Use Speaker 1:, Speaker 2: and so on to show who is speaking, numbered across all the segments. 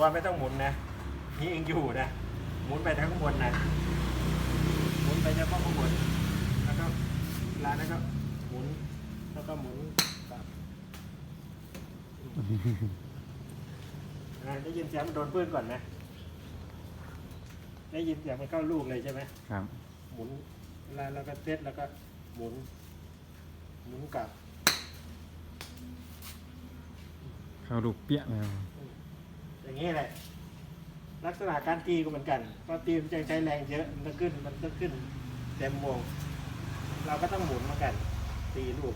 Speaker 1: ตัวไม่ต้องหมุนนะนี่เองอยู่นะ หมุนไปทั้งข้างบนนะหมุนไปเฉพาะข้างบนแล้วก็เวลานั้นก็หมุนแล้วก็หมุนกลับอ่าได้ยินเสียงมันโดนปืนก่อนไหมได้ยินเสียงมันเข้าลูกเลยใช่ไหม
Speaker 2: ครับ
Speaker 1: หมุนเวลาเราก็เซตแล้วก็หมุน หมุนกลับ
Speaker 2: เข้าลูกเปี้ยแล้ว
Speaker 1: อย่างนี้แหละ ลักษณะการตีก็เหมือนกันพอตีมันจะใช้แรงเยอะ มันต้องขึ้น มันต้องขึ้นเต็มวง เราก็ต้องหมุนเหมือนกัน ตีลูก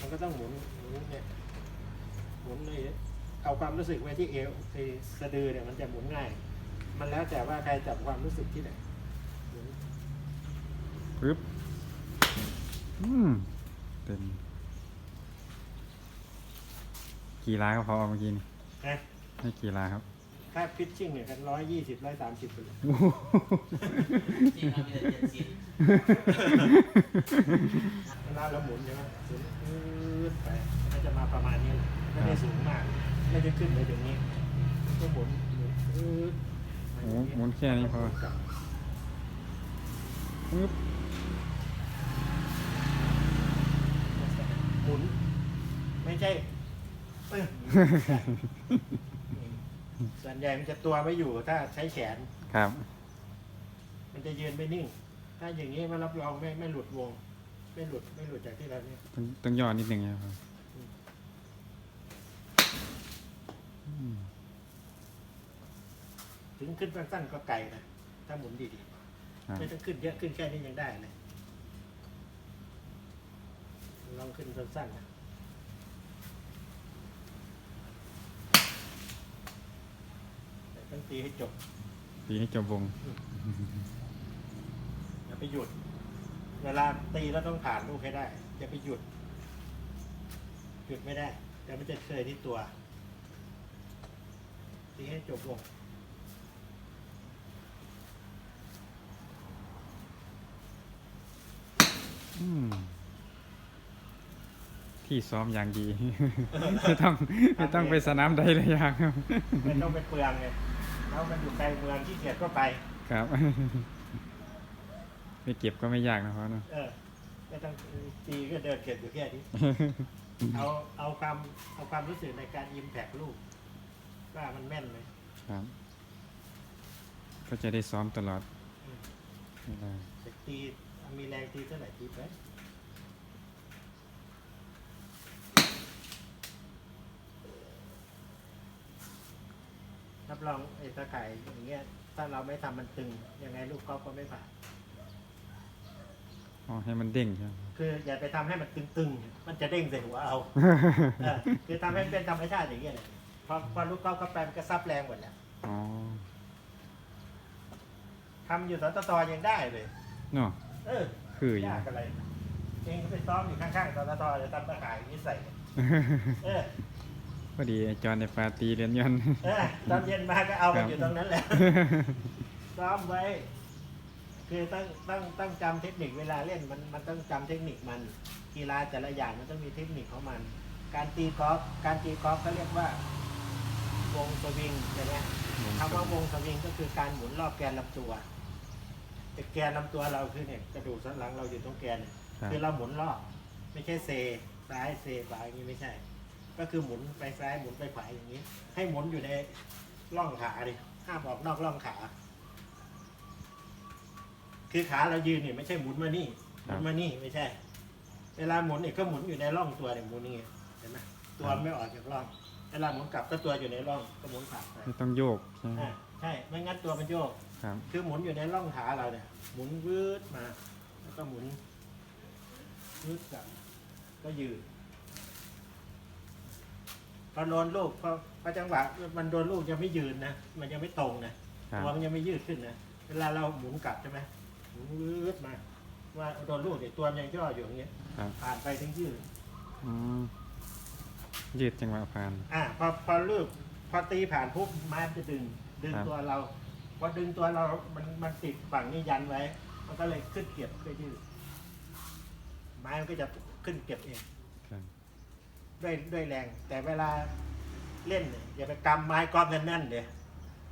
Speaker 1: มันก็ต้องหมุนหมุนเนี่ย หมุนเลยเอาความรู้สึกไว้ที่เอวที่สะดือเนี่ยมันจะหมุนง่าย มันแล้วแต่ว่าใครจับความรู้สึกที่ไหนหมุน
Speaker 2: ปึ๊บอืมเต็มกี่ล้าก็พอเมื่อกี้นี่
Speaker 1: นะ
Speaker 2: ให้กี่ล้าครับ
Speaker 1: ถ้าพิชชิ่งเนี่ยกันร้อยยี่สิบร้อยสามสิบไปเลย
Speaker 2: โอ้โห
Speaker 3: จริงครับมีแต่เจ็ดสิบ
Speaker 1: เวลาเราหมุนใช่ไหมหมุนปื๊ดไปมันก็จะมาประมาณนี้แหละไม่ได้สูงมาก ไม่ได้ขึ้นไปถึงนี้ก็หมุนหมุนปื๊ด
Speaker 2: โอ้โหหมุนแค่นี้พอ
Speaker 1: กลับ
Speaker 2: ปึ๊บ
Speaker 1: หมุน ไม่ใช่ปึ้ง ส่วนใหญ่มันจะตัวไม่อยู่ถ้าใช้แขน
Speaker 2: ครับ
Speaker 1: มันจะยืนไม่นิ่ง ถ้าอย่างนี้มันรับรองไม่ไม่หลุดวง ไม่หลุดไม่หลุดจากที่เราเนี่ย
Speaker 2: ต้องต้องย่อนิดนึงนะครับอืม
Speaker 1: ถึงขึ้นสั้นๆก็ไกลนะถ้าหมุนดี
Speaker 2: ครับ
Speaker 1: ๆไม่ต้องขึ้นเยอะขึ้นแค่นี้ยังได้เลยลองขึ้นสั้นๆนะแต่ต้องตีให้จบ
Speaker 2: ตีให้จบวง
Speaker 1: อย่าไปหยุด เวลาตีแล้วต้องผ่านลูกให้ได้ อย่าไปหยุด หยุดไม่ได้เดี๋ยวมันจะเคยที่ตัว ตีให้จบลง
Speaker 2: อืมที่ซ้อมอย่างดี ไม่ต้องไม่ต้องไปสนามใดเลยอย่างครับ
Speaker 1: ไม่ต้องไปเปลืองไง แล้วมันอยู่ไกลเมืองที่เกียจก็ไป
Speaker 2: ครับ ไปเก็บก็ไม่ยากนะพ่อเนอะ
Speaker 1: เออไม่ต้องตีก็เดินเก็บอยู่แค่นี้ เอาเอาความเอาความรู้สึกในการยิมแผกลูกว่ามันแม่นไหม
Speaker 2: ครับ ก็จะได้ซ้อมตลอด
Speaker 1: อืม
Speaker 2: เวลา
Speaker 1: จะตีมีแรงตีเท่าไหร่ตีไป รับรองไอ้ตะไคร่อย่างเงี้ย ถ้าเราไม่ทำมันตึง ยังไงลูกกอล์ฟก็ไม่ผ่าน
Speaker 2: อ๋อให้มันเด้งใช่ไหม
Speaker 1: คืออย่าไปทำให้มันตึงๆ มันจะเด้งใส่หัวเอาเออคือทำให้มันเป็นธรรมชาติอย่างเงี้ยเลยพอพอลูกกอล์ฟเข้าไปมันก็ซับแรงหมดแล้ว
Speaker 2: อ๋อ
Speaker 1: ทำอยู่สตตยังได้เลย
Speaker 2: เนาะ
Speaker 1: เออ
Speaker 2: คืออยู่
Speaker 1: ยากอะไรเองก็ไปซ้อมอยู่ข้างๆสตตจะทำตะข่ายอย่างนี้ใส่เออ
Speaker 2: พอดีไอ้จอนในปาร์ตีเรียนยนต์
Speaker 1: เออตอนเย็นมาก็เอา
Speaker 2: ครั
Speaker 1: กัน
Speaker 2: บ
Speaker 1: อยู่ตรงนั้นแหละ ซ้อมไว้ คือต้องต้องต้องจำเทคนิคเวลาเล่นมันมันต้องจำเทคนิคมันกีฬาแต่ละอย่างมันต้องมีเทคนิคของมัน การตีกอล์ฟการตีกอล์ฟก็เรียกว่า วงสวิงใช่ไหมคำว่าวงสวิงก็คือการหมุนรอบแกนลำตัวแต่แกนลำตัวเราคือเนี่ยกระดูกสันหลังเราอยู่ตรงแกนเนี่ย
Speaker 2: ครับ
Speaker 1: คือเราหมุนรอบ ไม่ใช่เซซ้ายเซขวาอย่างนี้ไม่ใช่ ก็คือหมุนไปซ้ายหมุนไปขวาอย่างนี้ ให้หมุนอยู่ในร่องขาดิห้ามออกนอกร่องขา คือขาเรายืนเนี่ยไม่ใช่หมุนมานี่ห
Speaker 2: ครั
Speaker 1: มุ
Speaker 2: บ
Speaker 1: นมานี่ไม่ใช่ เวลาหมุนเนี่ยก็หมุนอยู่ในร่องตัวเนี่ยหมุนนี่ไงเห็นไหมตัวไม่ออกจากร่องเวลาหมุนกลับก็ตัวอยู่ในร่องก็หมุนผ่านไป
Speaker 2: ไม่ต้องโยกใช่ไหม
Speaker 1: อ่าใช่ไม่งั้นตัวมันโยก
Speaker 2: ครับ
Speaker 1: คือหมุนอยู่ในร่องขาเราเนี่ย หมุนวืดมา แล้วก็หมุนวืดกลับก็ยืน พอโดนลูกพอพอจังหวะมันโดนลูกยังไม่ยืนนะมันยังไม่ตรงนะครับตัวมันยังไม่ยืดขึ้นนะเวลาเราหมุนกลับใช่ไหมหมุนวืดมา ว่าโดนลูกเนี่ยตัวมันยังย่ออยู่อย่างเงี้ย
Speaker 2: ครับ
Speaker 1: ผ่านไปถึงยืด
Speaker 2: อืมยืดจังหวะผ่าน
Speaker 1: อ่าพอพอลูกพอตีผ่านปุ๊บไม้มันจะดึง ดึง
Speaker 2: ครับ
Speaker 1: ตัวเราพอดึงตัวเรา มันมันติดฝั่งนี้ยันไว้ มันก็เลยขึ้นเก็บก็ยืดไม้มันก็จะขึ้นเก็บเอง
Speaker 2: ครับ
Speaker 1: ด้วยด้วยแรง แต่เวลาเล่นเนี่ยอย่าไปกำไม้กอล์ฟแน่นๆเดี๋ยว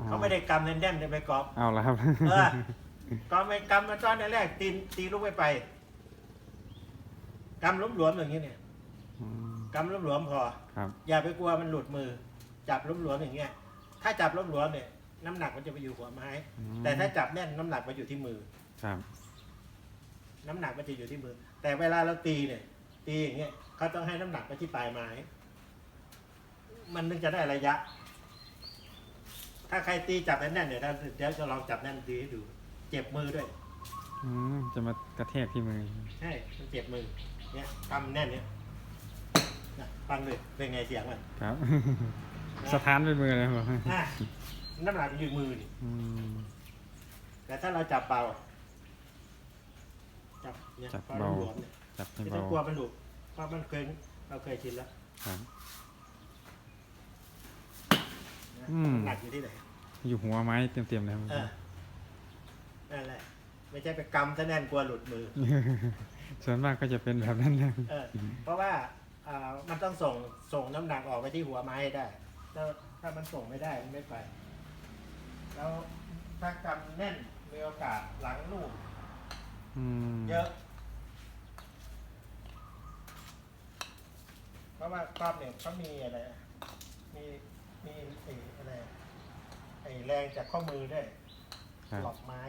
Speaker 1: เขาไม่ได้กำแน่นๆเลยไปกอบ
Speaker 2: เอาละครับ
Speaker 1: เออกำไม่กำมาตอนแรกตีนตีลูกไม่ไปกำหลวมๆอย่างนี้เนี่ย
Speaker 2: ม
Speaker 1: กำหลวมๆพอ
Speaker 2: ครับ
Speaker 1: อย่าไปกลัวมันหลุดมือ จับหลวมๆอย่างเงี้ย ถ้าจับหลวมๆเนี่ยน้ำหนักมันจะไปอยู่หัวไม้
Speaker 2: อืม
Speaker 1: แต่ถ้าจับแน่นน้ำหนักมันอยู่ที่มือ
Speaker 2: ครับ
Speaker 1: น้ำหนักมันจะอยู่ที่มือ แต่เวลาเราตีเนี่ย ตีอย่างเงี้ยเขาต้องให้น้ำหนักไปที่ปลายไม้ มันถึงจะได้ระยะ ถ้าใครตีจับแน่นๆเนี่ยถ้าเดี๋ยวจะลองจับแน่นตีให้ดู เจ็บมือด้วย
Speaker 2: อืมจะมากระแทกที่มือ
Speaker 1: ใช่ มันเจ็บมือ เนี่ยกำแน่นเนี่ยนะฟังเลยเป็นไงเสียงมัน
Speaker 2: ครับ สถานเป็นมือเลยครับ
Speaker 1: อะน้ำหนักมันอยู่มือนี่
Speaker 2: อืม
Speaker 1: แต่ถ้าเราจับเบา จับเนี่ย
Speaker 2: จับ
Speaker 1: พอ
Speaker 2: เบา
Speaker 1: หลวมๆเนี่ย
Speaker 2: จับให้
Speaker 1: ไม่
Speaker 2: เบา
Speaker 1: ต้องกลัวมันหลุดเพราะมันเคยเราเคยชินแล้ว
Speaker 2: ครับ
Speaker 1: นะ
Speaker 2: อืม
Speaker 1: หนักอยู่ที่ไหน
Speaker 2: อยู่หัวไม้เต็มๆเลยครับ
Speaker 1: เออนั่นแหละไม่ใช่ไปกำซะแน่นกลัวหลุดมือ
Speaker 2: ส่วนมากก็จะเป็นแบบนั้นนะ
Speaker 1: เออเพราะว่าอ่ามันต้องส่งส่งน้ำหนักออกไปที่หัวไม้ให้ได้ถ้าถ้ามันส่งไม่ได้มันไม่ไป แล้วถ้ากำแน่นมีโอกาสหลังลูก
Speaker 2: อืม
Speaker 1: เยอะ เพ ราะว่ากรอบเนี่ยเขามีอะไรอะมีมีไอ้อะไรอะไอ้แรงจากข้อมือด้วย
Speaker 2: ครับ
Speaker 1: หลอกไม้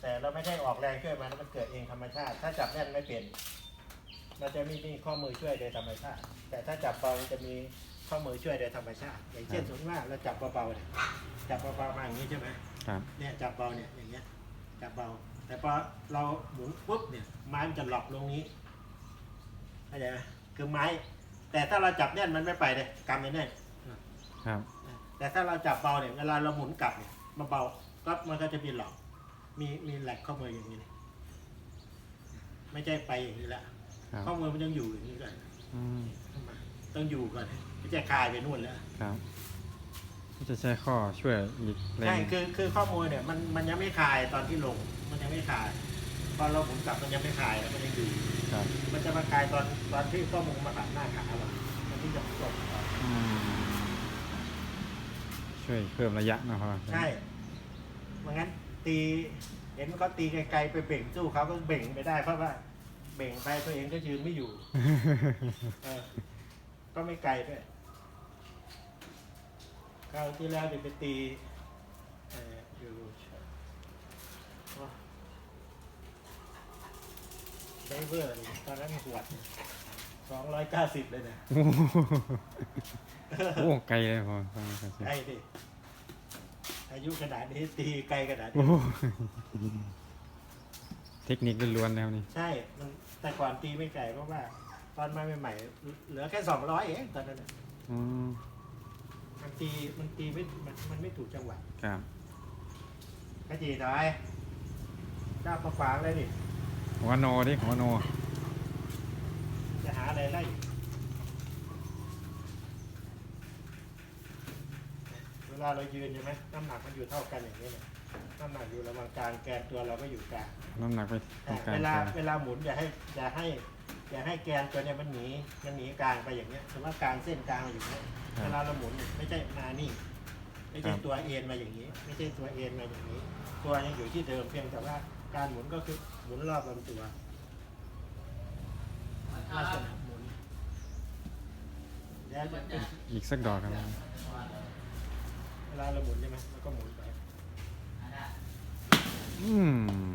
Speaker 1: แต่เราไม่ใช่ออกแรงช่วยมันมันเกิดเองธรรมชาติ ถ้าจับแน่นไม่เป็นเราจะไม่มีข้อมือช่วยโดยธรรมชาติ แต่ถ้าจับเบามันจะมีข้อมือช่วยโดยธรรมชาติ อย่างเช่นสมมติว่าเราจับเบาๆเนี่ยจับเบาๆมาอย่างนี้ใช่ไหม
Speaker 2: ครับ
Speaker 1: เนี่ยจับเบาเนี่ยอย่างเงี้ยจับเบา แต่พอเราหมุนปุ๊บเนี่ยไม้มันจะหลอกลงนี้เข้าใจไหม คือไม้ แต่ถ้าเราจับแน่นมันไม่ไปเลยกำไม่แน่น
Speaker 2: ครับ
Speaker 1: แต่ถ้าเราจับเบาเนี่ยเวลาเราหมุนกลับเนี่ยมันเบาก็มันก็จะมีหลอกมีมีแหลกข้อมืออย่างนี้เลยไม่ใช่ไปอย่างนี้ละ
Speaker 2: ครับ
Speaker 1: ข้อมือมันยังอยู่อย่างนี้ก่อน
Speaker 2: อืม
Speaker 1: ต้องอยู่ก่อนไม่ใช่คลายไปนู่นแล้ว
Speaker 2: ครับก็จะใช้ข้อช่วยอีกแร
Speaker 1: ใช่
Speaker 2: ง
Speaker 1: คือคือข้อมือเนี่ยมันมันยังไม่คลายตอนที่ลง มันยังไม่คลายพอเราหมุนกลับมันยังไม่คลายแล้วมันยังอยู่
Speaker 2: ครับ
Speaker 1: มันจะมาคลายตอนตอนที่ข้อมือมาตัดหน้าขาเรามันที่จะจบ
Speaker 2: อืมช่วยเพิ่มระยะนะครับ
Speaker 1: ใช่ไมันงั้นตีเห็นเขาตีไกลๆไปเบ่งสู้เขาก็เบ่งไม่ได้เพราะว่า เบ่งไปตัวเองก็ยืนไม่อยู่เออก็ไม่ไกลด้วยคราวที่แล้วเดี๋ยวไปตีเอ่ออยู่โอ้ ไดเวอร์เลยตอนนั้นขวดสองร้อยเก้าสิบเลยนะ
Speaker 2: โอ้โหโอ้ไกลเลยพอฟังครับ
Speaker 1: ไกลดิอายุขนาดนี้ตีไกลขนาด
Speaker 2: โอ้
Speaker 1: นี้
Speaker 2: โหเทคนิคล้วนๆแล้วนี่
Speaker 1: ใช่มันแต่ก่อนตีไม่ไกลเพราะว่า ตอนมาใหม่ๆเหลือแค่สองร้อยเองตอนนั้นน่ะ
Speaker 2: อืม
Speaker 1: มันตีมันตีไม่มันมันไม่ถูกจังหวะ
Speaker 2: ครับ
Speaker 1: กระจีถอยจ้าประขวางเลยดิ
Speaker 2: หัวโนดิหัวโน
Speaker 1: จะหาอะไรไล่เวลาเรายืนใช่ไหมน้ำหนักมันอยู่เท่ากันอย่างนี้เลยน้ำหนักอยู่ระหว่างกลางแกนตัวเราก็อยู่กลาง
Speaker 2: น้ำหนักไปตรงกลาง
Speaker 1: เวลา
Speaker 2: ใช่
Speaker 1: เวลาหมุนอย่าให้อย่าให้อย่าให้แกนตัวเนี้ยมันหนีมันหนีกลางไปอย่างเงี้ยถือว่ากลางเส้นกลางอยู่เนี้ยเวลาเราหมุนไม่ใช่มานี่ ไม่ใช่ตัวเอ็นมาอย่างนี้ ไม่ใช่ตัวเอ็นมาอย่างนี้ ตัวยังอยู่ที่เดิมเพียงแต่ว่าการหมุนก็คือห มุนรอบลำตัวลักษณะหมุนแล้วจะเป็น
Speaker 2: อีกสักดอกครับ
Speaker 1: เวลาเราหมุนใช่ไหมแล้วก็หมุนไป
Speaker 2: อืม